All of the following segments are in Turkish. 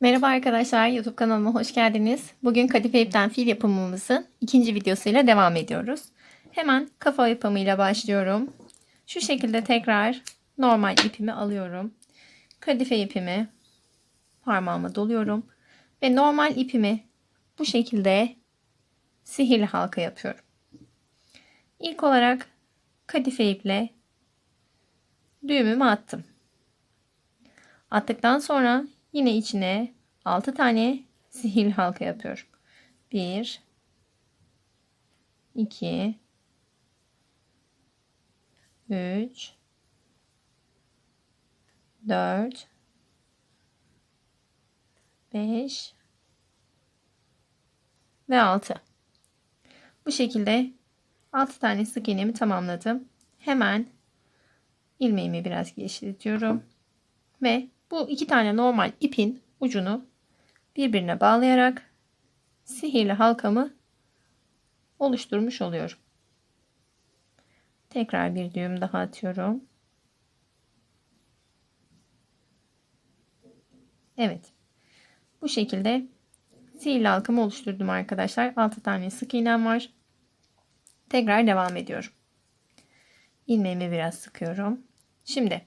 Merhaba arkadaşlar, YouTube kanalıma hoş geldiniz. Bugün kadife ipten fil yapımımızın ikinci videosuyla devam ediyoruz. Hemen kafa yapımıyla başlıyorum. Şu şekilde tekrar normal ipimi alıyorum. Kadife ipimi parmağıma doluyorum. Ve normal ipimi bu şekilde sihirli halka yapıyorum. İlk olarak kadife iple düğümümü attım. Attıktan sonra yine içine 6 tane sihirli halka yapıyorum. 1 2 3 4 5 ve 6. Bu şekilde 6 tane sık iğnemi tamamladım. Hemen ilmeğimi biraz genişletiyorum ve bu iki tane normal ipin ucunu birbirine bağlayarak sihirli halkamı oluşturmuş oluyorum. Tekrar bir düğüm daha atıyorum. Evet. Bu şekilde sihirli halkamı oluşturdum arkadaşlar. 6 tane sık iğnem var. Tekrar devam ediyorum. İlmeğimi biraz sıkıyorum. Şimdi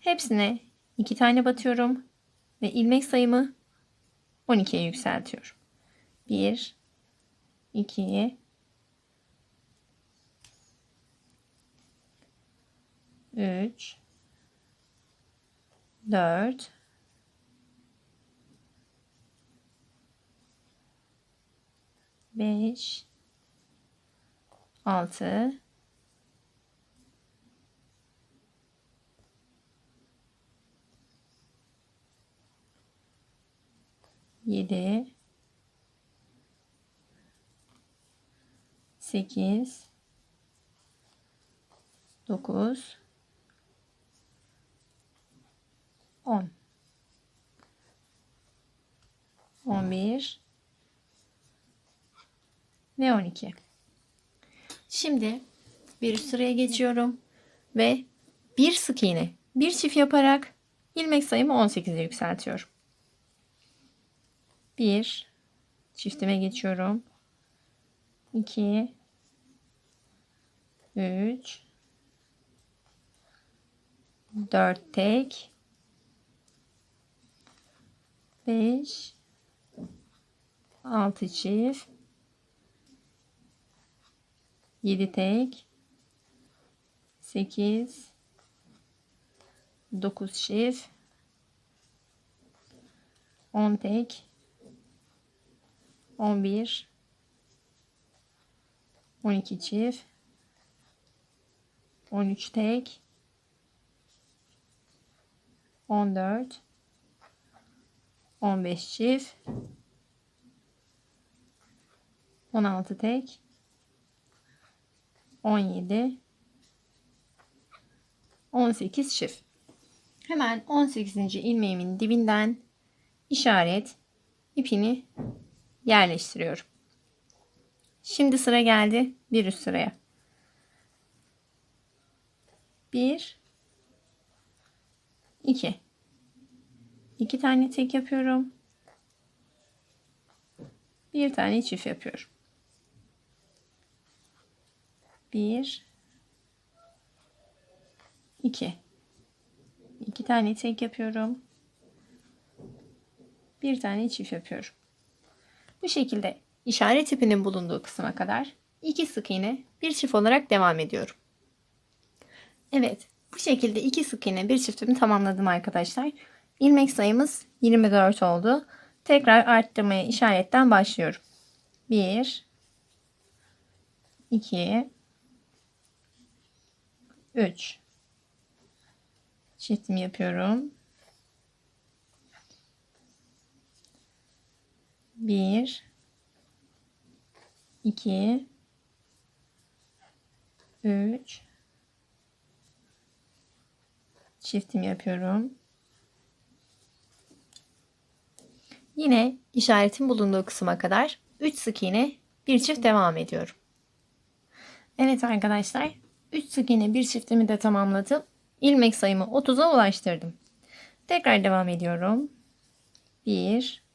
hepsine 2 tane batıyorum ve ilmek sayımı 12'ye yükseltiyorum. 1 2 3 4 5 6 7 8 9 10 11 ve 12 Şimdi bir üst sıraya geçiyorum ve bir sık iğne bir çift yaparak ilmek sayımı 18'e yükseltiyorum. 1 çiftime geçiyorum. 2 3 4 tek. 5 6 çift. 7 tek. 8 9 çift. 10 tek 11 12 çift. 13 tek. 14 15 çift. 16 tek. 17 18 çift. Hemen 18. ilmeğimin dibinden işaret ipini yerleştiriyorum. Şimdi sıra geldi bir üst sıraya. Bir, iki. İki tane tek yapıyorum. Bir tane çift yapıyorum. Bir, iki. İki tane tek yapıyorum. Bir tane çift yapıyorum. Bu şekilde işaret ipinin bulunduğu kısma kadar iki sık iğne bir çift olarak devam ediyorum. Evet bu şekilde iki sık iğne bir çiftimi tamamladım arkadaşlar. İlmek sayımız 24 oldu. Tekrar arttırmaya işaretten başlıyorum. 1 2 3 çiftimi yapıyorum. 1 2 3 çiftim yapıyorum. Yine işaretin bulunduğu kısma kadar 3 sık iğne bir çift devam ediyorum. Evet arkadaşlar 3 sık iğne bir çiftimi de tamamladım. İlmek sayımı 30'a ulaştırdım. Tekrar devam ediyorum. 1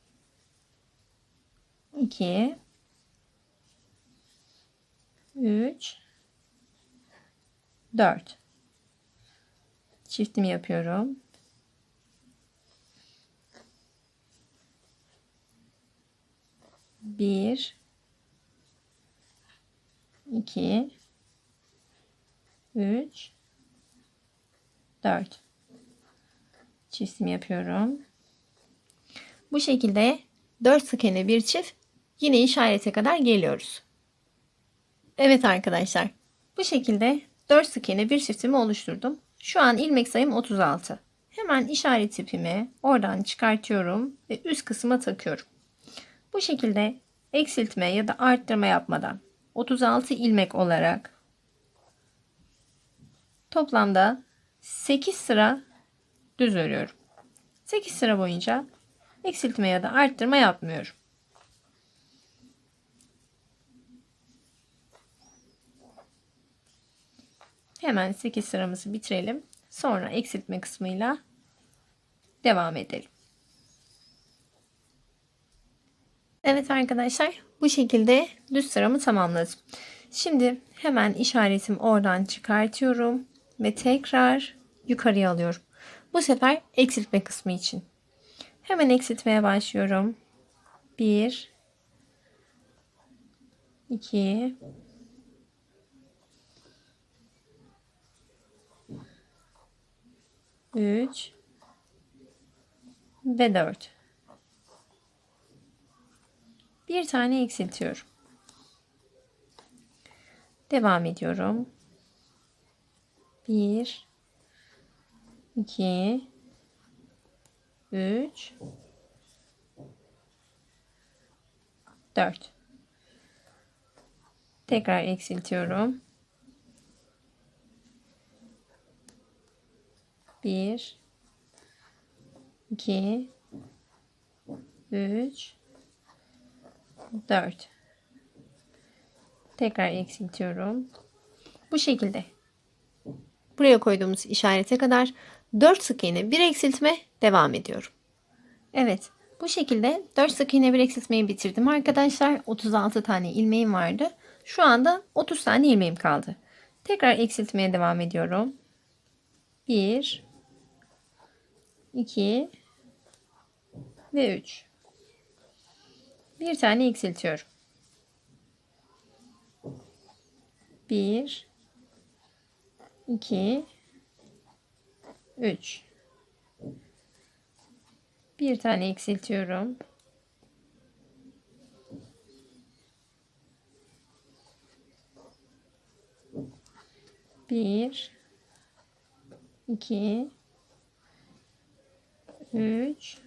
2 3 4 çiftimi yapıyorum. Bir, iki, üç, dört. Çiftimi yapıyorum. Bu şekilde dört sık iğne bir çift yine işarete kadar geliyoruz. Evet arkadaşlar. Bu şekilde 4 sık iğne bir çiftimi oluşturdum. Şu an ilmek sayım 36. Hemen işaret ipimi oradan çıkartıyorum ve üst kısma takıyorum. Bu şekilde eksiltme ya da arttırma yapmadan 36 ilmek olarak toplamda 8 sıra düz örüyorum. 8 sıra boyunca eksiltme ya da arttırma yapmıyorum. Hemen 8 sıramızı bitirelim. Sonra eksiltme kısmıyla devam edelim. Evet arkadaşlar bu şekilde düz sıramı tamamladım. Şimdi hemen işaretimi oradan çıkartıyorum ve tekrar yukarıya alıyorum. Bu sefer eksiltme kısmı için. Hemen eksiltmeye başlıyorum. 1 2 3 ve 4. Bir tane eksiltiyorum. Devam ediyorum. 1 2 3 4 Tekrar eksiltiyorum. 1 2 3 4 Tekrar eksiltiyorum. Bu şekilde. Buraya koyduğumuz işarete kadar 4 sık iğne bir eksiltme devam ediyorum. Evet. Bu şekilde 4 sık iğne bir eksiltmeyi bitirdim arkadaşlar. 36 tane ilmeğim vardı. Şu anda 30 tane ilmeğim kaldı. Tekrar eksiltmeye devam ediyorum. 1 2 ve 3. Bir tane eksiltiyorum. 1 2 3 Bir tane eksiltiyorum. Bir, iki, 3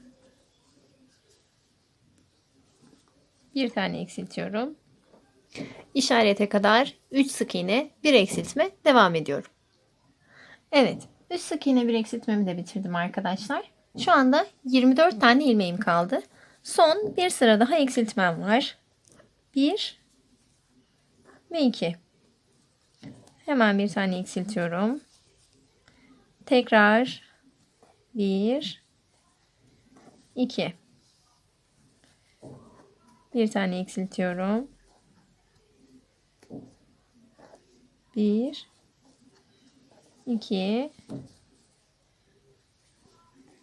bir tane eksiltiyorum. İşarete kadar 3 sık iğne, bir eksiltme devam ediyorum. Evet, 3 sık iğne bir eksiltmemi de bitirdim arkadaşlar. Şu anda 24 tane ilmeğim kaldı. Son bir sıra daha eksiltmem var. 1 ve 2. Hemen bir tane eksiltiyorum. Tekrar 1 2 bir tane eksiltiyorum. 1 2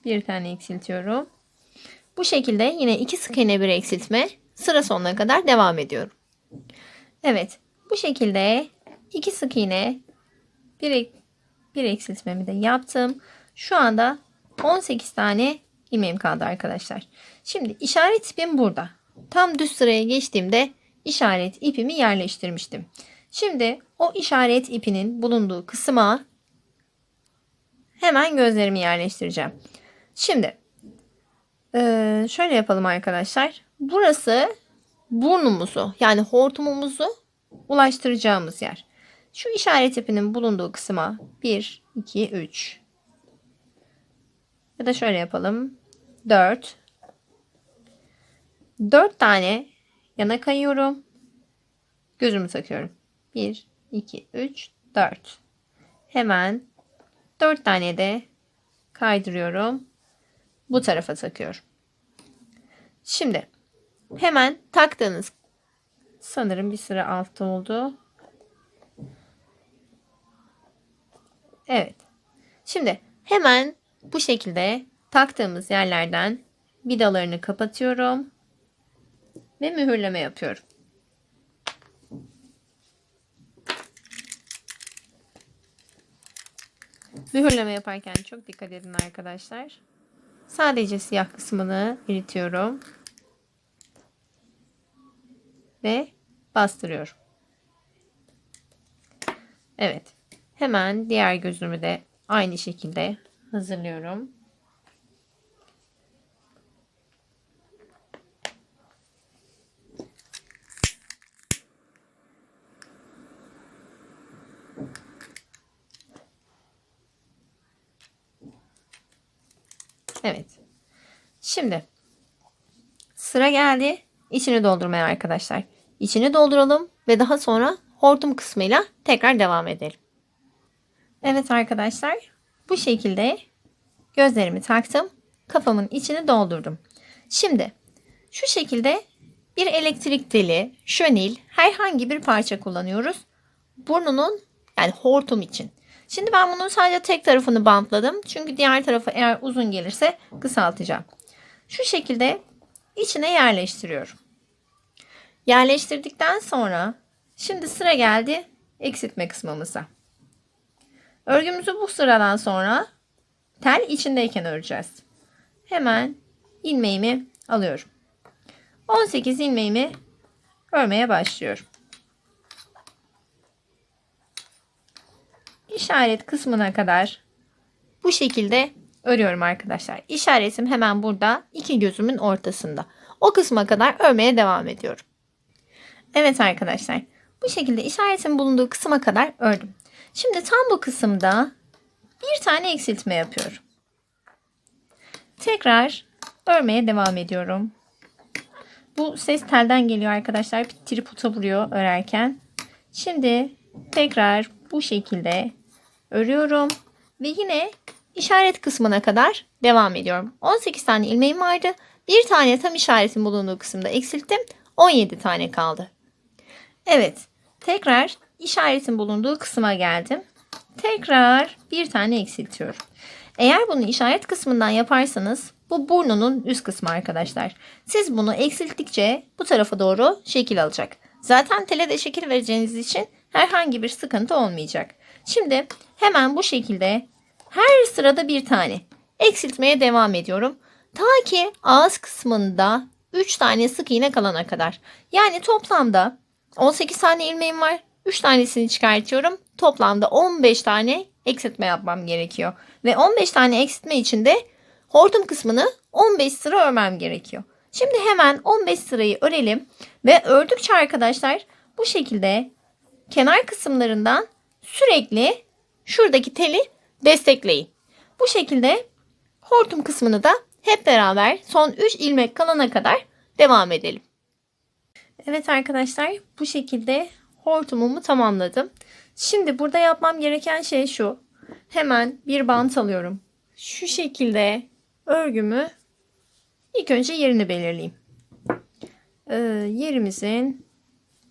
bir tane eksiltiyorum. Bu şekilde yine iki sık iğne bir eksiltme sıra sonuna kadar devam ediyorum. Evet, bu şekilde iki sık iğne bir, bir eksiltmemi de yaptım. Şu anda 18 tane ilmeğim kaldı arkadaşlar. Şimdi işaret ipim burada. Tam düz sıraya geçtiğimde işaret ipimi yerleştirmiştim. Şimdi o işaret ipinin bulunduğu kısma hemen gözlerimi yerleştireceğim. Şimdi şöyle yapalım arkadaşlar. Burası burnumuzu yani hortumumuzu ulaştıracağımız yer. Şu işaret ipinin bulunduğu kısma 1, 2, 3 ya da şöyle yapalım. 4 4 tane yana kayıyorum. Gözümü takıyorum. 1 2 3 4 Hemen 4 tane de kaydırıyorum. Bu tarafa takıyorum. Şimdi hemen taktığınız sanırım bir sıra altta oldu. Evet. Şimdi hemen bu şekilde taktığımız yerlerden vidalarını kapatıyorum ve mühürleme yapıyorum. Mühürleme yaparken çok dikkat edin arkadaşlar. Sadece siyah kısmını eritiyorum. Ve bastırıyorum. Evet. Hemen diğer gözümü de aynı şekilde hazırlıyorum. Evet. Şimdi sıra geldi içini doldurmaya arkadaşlar. İçini dolduralım ve daha sonra hortum kısmıyla tekrar devam edelim. Evet arkadaşlar bu şekilde gözlerimi taktım. Kafamın içini doldurdum. Şimdi şu şekilde bir elektrik teli, şönil, herhangi bir parça kullanıyoruz. Burnunun yani hortum için. Şimdi ben bunun sadece tek tarafını bantladım. Çünkü diğer tarafı eğer uzun gelirse kısaltacağım. Şu şekilde içine yerleştiriyorum. Yerleştirdikten sonra şimdi sıra geldi eksiltme kısmımıza. Örgümüzü bu sıradan sonra tel içindeyken öreceğiz. Hemen ilmeğimi alıyorum. 18 ilmeğimi örmeye başlıyorum. işaret kısmına kadar bu şekilde örüyorum arkadaşlar. İşaretim hemen burada iki gözümün ortasında. O kısma kadar örmeye devam ediyorum. Evet arkadaşlar bu şekilde işaretin bulunduğu kısma kadar ördüm. Şimdi tam bu kısımda bir tane eksiltme yapıyorum. Tekrar örmeye devam ediyorum. Bu ses telden geliyor arkadaşlar. Bir tripoda vuruyor örerken. Şimdi tekrar bu şekilde örüyorum ve yine işaret kısmına kadar devam ediyorum. 18 tane ilmeğim vardı. Bir tane tam işaretin bulunduğu kısımda eksilttim. 17 tane kaldı. Evet. Tekrar işaretin bulunduğu kısma geldim. Tekrar bir tane eksiltiyorum. Eğer bunu işaret kısmından yaparsanız bu burnunun üst kısmı arkadaşlar. Siz bunu eksilttikçe bu tarafa doğru şekil alacak. Zaten tele de şekil vereceğiniz için herhangi bir sıkıntı olmayacak. Şimdi hemen bu şekilde her sırada bir tane eksiltmeye devam ediyorum. Ta ki ağız kısmında 3 tane sık iğne kalana kadar. Yani toplamda 18 tane ilmeğim var. 3 tanesini çıkartıyorum. Toplamda 15 tane eksiltme yapmam gerekiyor. Ve 15 tane eksiltme için de hortum kısmını 15 sıra örmem gerekiyor. Şimdi hemen 15 sırayı örelim. Ve ördükçe arkadaşlar bu şekilde kenar kısımlarından sürekli şuradaki teli destekleyin. Bu şekilde hortum kısmını da hep beraber son 3 ilmek kalana kadar devam edelim. Evet arkadaşlar bu şekilde hortumumu tamamladım. Şimdi burada yapmam gereken şey şu. Hemen bir bant alıyorum. Şu şekilde örgümü ilk önce yerini belirleyeyim. Ee, yerimizin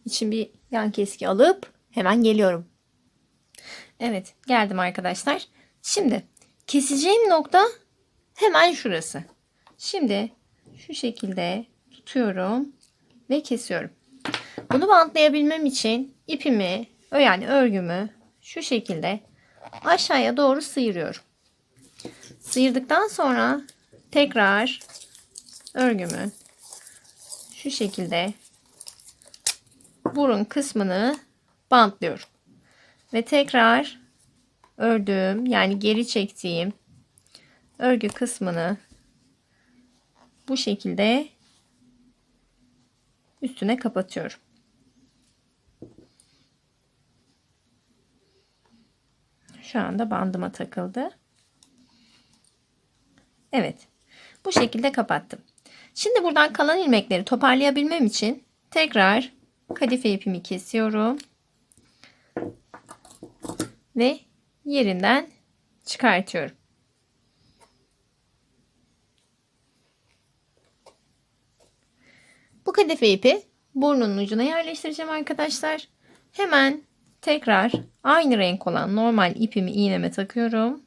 için bir yan keski alıp hemen geliyorum. Evet geldim arkadaşlar. Şimdi keseceğim nokta hemen şurası. Şimdi şu şekilde tutuyorum ve kesiyorum. Bunu bantlayabilmem için ipimi yani örgümü şu şekilde aşağıya doğru sıyırıyorum. Sıyırdıktan sonra tekrar örgümü şu şekilde burun kısmını bantlıyorum. Ve tekrar ördüğüm yani geri çektiğim örgü kısmını bu şekilde üstüne kapatıyorum. Şu anda bandıma takıldı. Evet. Bu şekilde kapattım. Şimdi buradan kalan ilmekleri toparlayabilmem için tekrar kadife ipimi kesiyorum ve yerinden çıkartıyorum. kadife ipi burnunun ucuna yerleştireceğim arkadaşlar. Hemen tekrar aynı renk olan normal ipimi iğneme takıyorum.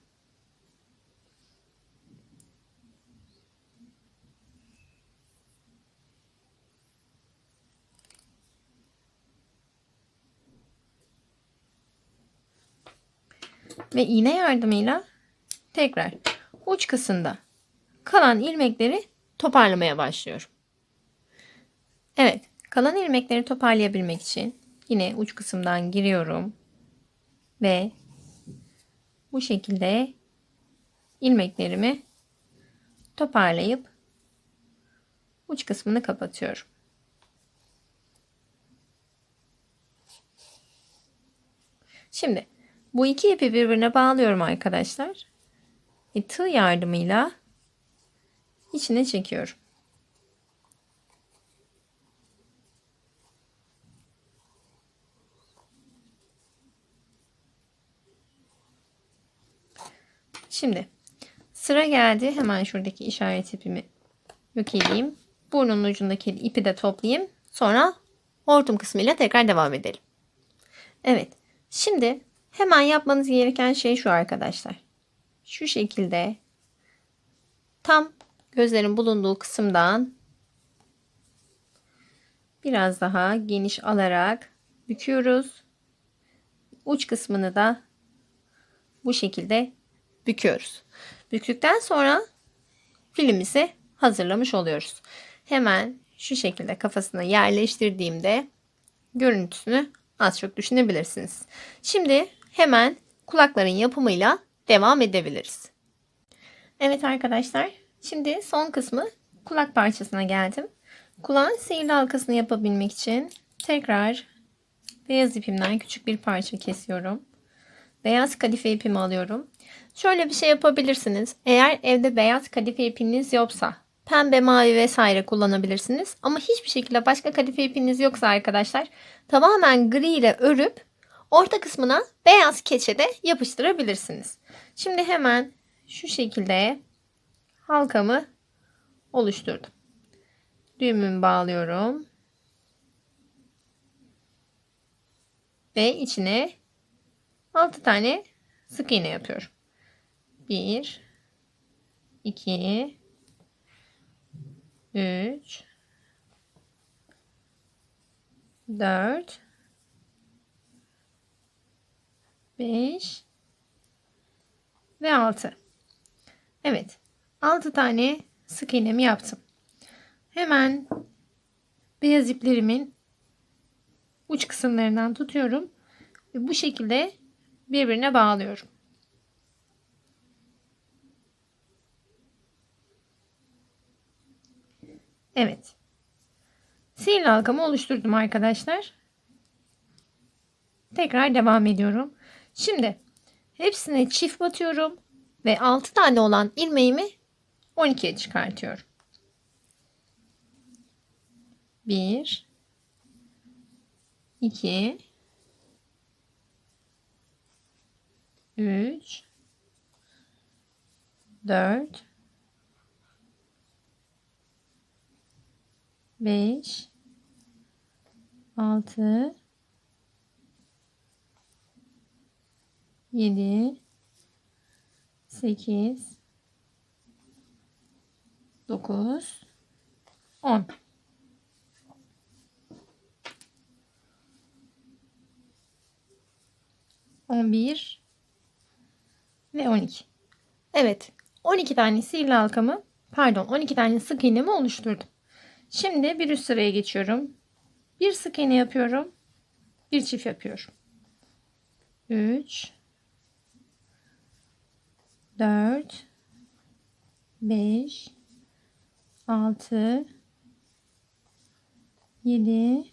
Ve iğne yardımıyla tekrar uç kısımda kalan ilmekleri toparlamaya başlıyorum. Evet, kalan ilmekleri toparlayabilmek için yine uç kısımdan giriyorum ve bu şekilde ilmeklerimi toparlayıp uç kısmını kapatıyorum. Şimdi bu iki ipi birbirine bağlıyorum arkadaşlar. Ve tığ yardımıyla içine çekiyorum. Şimdi sıra geldi. Hemen şuradaki işaret ipimi yok edeyim. Burnunun ucundaki ipi de toplayayım. Sonra hortum kısmıyla tekrar devam edelim. Evet. Şimdi hemen yapmanız gereken şey şu arkadaşlar. Şu şekilde tam gözlerin bulunduğu kısımdan biraz daha geniş alarak büküyoruz. Uç kısmını da bu şekilde büküyoruz. Büktükten sonra filimizi hazırlamış oluyoruz. Hemen şu şekilde kafasına yerleştirdiğimde görüntüsünü az çok düşünebilirsiniz. Şimdi hemen kulakların yapımıyla devam edebiliriz. Evet arkadaşlar, şimdi son kısmı kulak parçasına geldim. Kulağın sihirli halkasını yapabilmek için tekrar beyaz ipimden küçük bir parça kesiyorum. Beyaz kadife ipimi alıyorum. Şöyle bir şey yapabilirsiniz. Eğer evde beyaz kadife ipiniz yoksa pembe, mavi vesaire kullanabilirsiniz. Ama hiçbir şekilde başka kadife ipiniz yoksa arkadaşlar tamamen gri ile örüp orta kısmına beyaz keçe de yapıştırabilirsiniz. Şimdi hemen şu şekilde halkamı oluşturdum. Düğümümü bağlıyorum. Ve içine 6 tane sık iğne yapıyorum. 1 2 3 4 5 ve 6. Evet. 6 tane sık iğnemi yaptım. Hemen beyaz iplerimin uç kısımlarından tutuyorum ve bu şekilde birbirine bağlıyorum. Evet. Sihirli halkamı oluşturdum arkadaşlar. Tekrar devam ediyorum. Şimdi hepsine çift batıyorum ve 6 tane olan ilmeğimi 12'ye çıkartıyorum. 1 2 3 4 5 6 7 8 9 10 11 ve 12. Evet. 12 tane sihirli halkamı pardon 12 tane sık iğnemi oluşturdum. Şimdi bir üst sıraya geçiyorum. Bir sık iğne yapıyorum. Bir çift yapıyorum. 3 4 5 6 7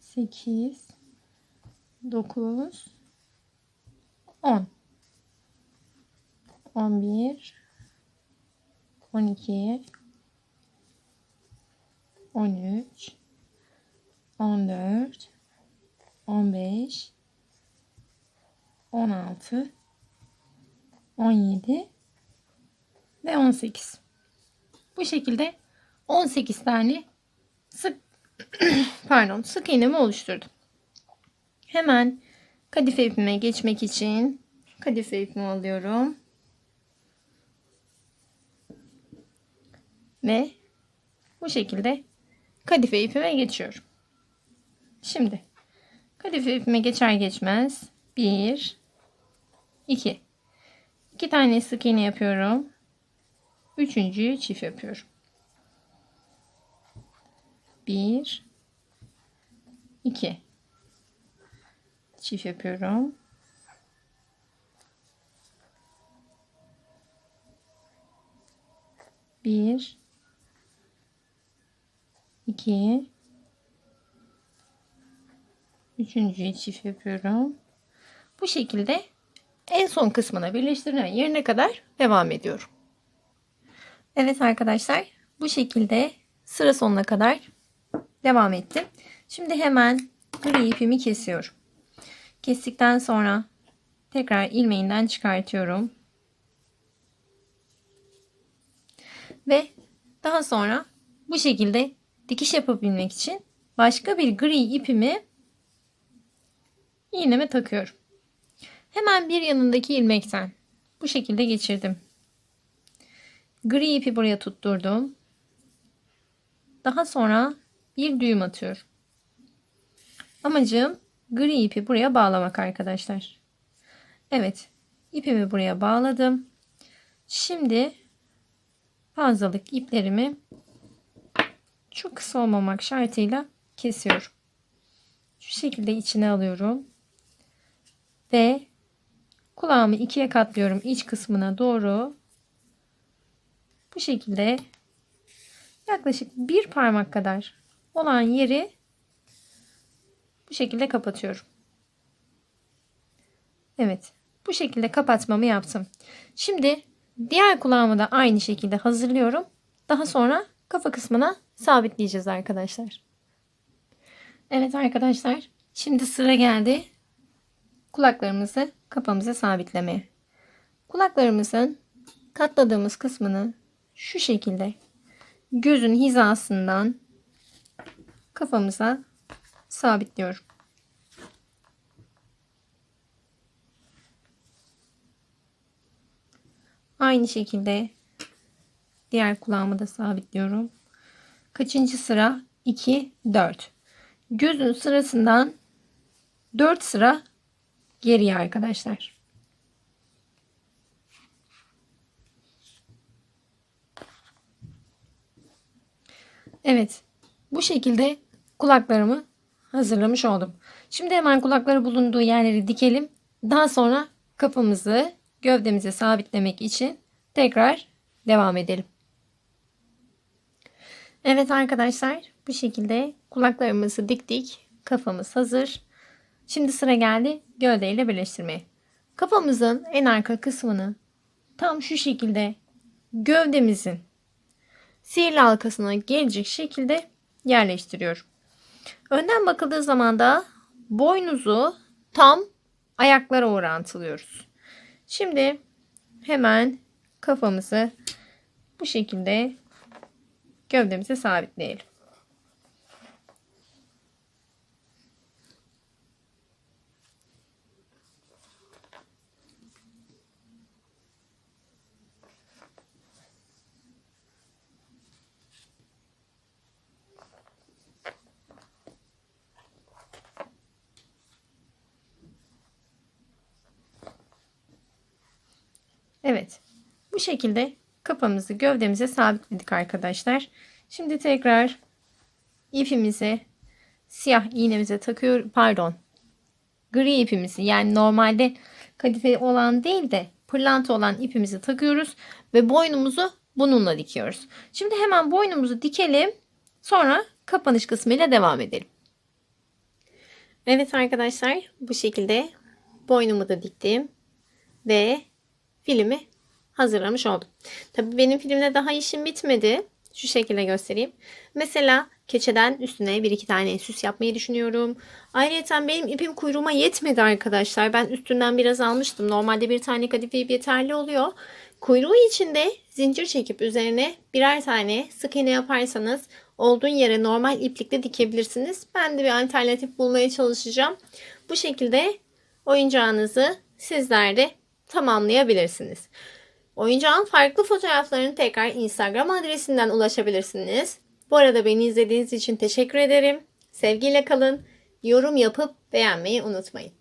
8 9 10 11 12 13 14 15 16 17 ve 18. Bu şekilde 18 tane sık pardon sık iğnemi oluşturdum. Hemen kadife ipime geçmek için kadife ipimi alıyorum. Ve bu şekilde kadife ipime geçiyorum. Şimdi kadife ipime geçer geçmez 1 2 2 tane sık iğne yapıyorum. Üçüncüyü çift yapıyorum. 1 2 çift yapıyorum. Bir, iki, üçüncüyü çift yapıyorum. Bu şekilde en son kısmına birleştirme yerine kadar devam ediyorum. Evet arkadaşlar bu şekilde sıra sonuna kadar devam ettim. Şimdi hemen gri ipimi kesiyorum. Kestikten sonra tekrar ilmeğinden çıkartıyorum. Ve daha sonra bu şekilde dikiş yapabilmek için başka bir gri ipimi iğneme takıyorum. Hemen bir yanındaki ilmekten bu şekilde geçirdim. Gri ipi buraya tutturdum. Daha sonra bir düğüm atıyorum. Amacım gri ipi buraya bağlamak arkadaşlar. Evet. ipimi buraya bağladım. Şimdi fazlalık iplerimi çok kısa olmamak şartıyla kesiyorum. Şu şekilde içine alıyorum. Ve kulağımı ikiye katlıyorum iç kısmına doğru. Bu şekilde yaklaşık bir parmak kadar olan yeri bu şekilde kapatıyorum. Evet. Bu şekilde kapatmamı yaptım. Şimdi diğer kulağımı da aynı şekilde hazırlıyorum. Daha sonra kafa kısmına sabitleyeceğiz arkadaşlar. Evet arkadaşlar. Şimdi sıra geldi. Kulaklarımızı kafamıza sabitlemeye. Kulaklarımızın katladığımız kısmını şu şekilde gözün hizasından kafamıza sabitliyorum. Aynı şekilde diğer kulağımı da sabitliyorum. Kaçıncı sıra? 2, 4. Gözün sırasından 4 sıra geriye arkadaşlar. Evet. Bu şekilde kulaklarımı hazırlamış oldum. Şimdi hemen kulakları bulunduğu yerleri dikelim. Daha sonra kafamızı gövdemize sabitlemek için tekrar devam edelim. Evet arkadaşlar bu şekilde kulaklarımızı diktik. Kafamız hazır. Şimdi sıra geldi gövdeyle birleştirmeye. Kafamızın en arka kısmını tam şu şekilde gövdemizin sihirli halkasına gelecek şekilde yerleştiriyorum. Önden bakıldığı zaman da boynuzu tam ayaklara orantılıyoruz. Şimdi hemen kafamızı bu şekilde gövdemize sabitleyelim. Evet. Bu şekilde kafamızı gövdemize sabitledik arkadaşlar. Şimdi tekrar ipimizi siyah iğnemize takıyor pardon gri ipimizi yani normalde kadife olan değil de pırlanta olan ipimizi takıyoruz ve boynumuzu bununla dikiyoruz. Şimdi hemen boynumuzu dikelim. Sonra kapanış kısmıyla devam edelim. Evet arkadaşlar bu şekilde boynumu da diktim ve filmi hazırlamış oldum. Tabii benim filmde daha işim bitmedi. Şu şekilde göstereyim. Mesela keçeden üstüne bir iki tane süs yapmayı düşünüyorum. Ayrıca benim ipim kuyruğuma yetmedi arkadaşlar. Ben üstünden biraz almıştım. Normalde bir tane kadife ip yeterli oluyor. Kuyruğu içinde zincir çekip üzerine birer tane sık iğne yaparsanız olduğun yere normal iplikle dikebilirsiniz. Ben de bir alternatif bulmaya çalışacağım. Bu şekilde oyuncağınızı sizler de tamamlayabilirsiniz. Oyuncağın farklı fotoğraflarını tekrar Instagram adresinden ulaşabilirsiniz. Bu arada beni izlediğiniz için teşekkür ederim. Sevgiyle kalın. Yorum yapıp beğenmeyi unutmayın.